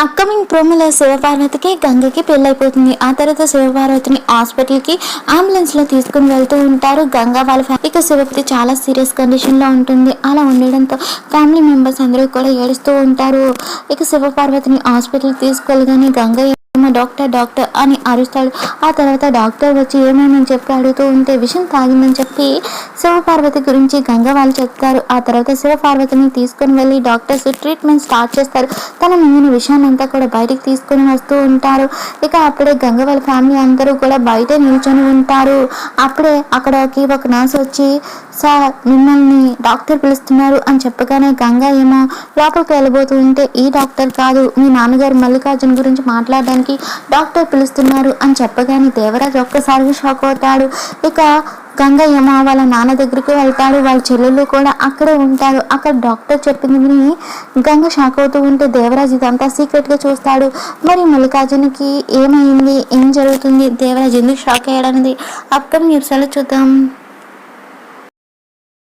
Upcoming ప్రోమోలో శివపార్వతికి గంగకి పెళ్ళైపోతుంది. ఆ తర్వాత శివపార్వతిని హాస్పిటల్కి అంబులెన్స్లో తీసుకుని వెళ్తూ ఉంటారు గంగ వాళ్ళ ఫ్యామిలీ. ఇక శివపార్వతి చాలా సీరియస్ కండిషన్లో ఉంటుంది. అలా ఉండడంతో ఫ్యామిలీ మెంబర్స్ అందరూ కూడా ఏడుస్తూ ఉంటారు. ఇక శివపార్వతిని హాస్పిటల్కి తీసుకెళ్ళగానే గంగ ఏమో డాక్టర్ డాక్టర్ అని అరుస్తాడు. ఆ తర్వాత డాక్టర్ వచ్చి ఏమేమని చెప్పి అడుగుతూ ఉంటే విషం తాగిందని చెప్పి శివపార్వతి గురించి గంగ వాళ్ళు చెప్తారు. ఆ తర్వాత శివపార్వతిని తీసుకొని వెళ్ళి డాక్టర్స్ ట్రీట్మెంట్ స్టార్ట్ చేస్తారు. తన మిగిలిన విషయాన్ని అంతా కూడా బయటికి తీసుకొని వస్తూ ఉంటారు. ఇక అప్పుడే గంగ వాళ్ళ ఫ్యామిలీ అందరూ కూడా బయట నిల్చొని ఉంటారు. అప్పుడే అక్కడకి ఒక నర్స్ వచ్చి సార్ మిమ్మల్ని డాక్టర్ పిలుస్తున్నారు అని చెప్పగానే గంగ ఏమో లోపలికి వెళ్ళబోతూ ఉంటే ఈ డాక్టర్ కాదు మీ నాన్నగారు మల్లికార్జున్ గురించి మాట్లాడడానికి డాక్టర్ పిలుస్తున్నారు అని చెప్పగానే దేవరాజ్ ఒక్కసారిగా షాక్ అవుతాడు. ఇక గంగ వాళ్ళ నాన్న దగ్గరికి వెళ్తాడు. వాళ్ళ చెల్లెళ్ళు కూడా అక్కడే ఉంటారు. అక్కడ డాక్టర్ చెప్పింది విని గంగ షాక్ అవుతూ ఉంటే దేవరాజ్ ఇదంతా సీక్రెట్గా చూస్తాడు. మరి మల్లికార్జునకి ఏమైంది? ఏం జరుగుతుంది? దేవరాజ్ ఎందుకు షాక్ అయ్యాడన్నది అక్కడ న్యూస్లో చూద్దాం.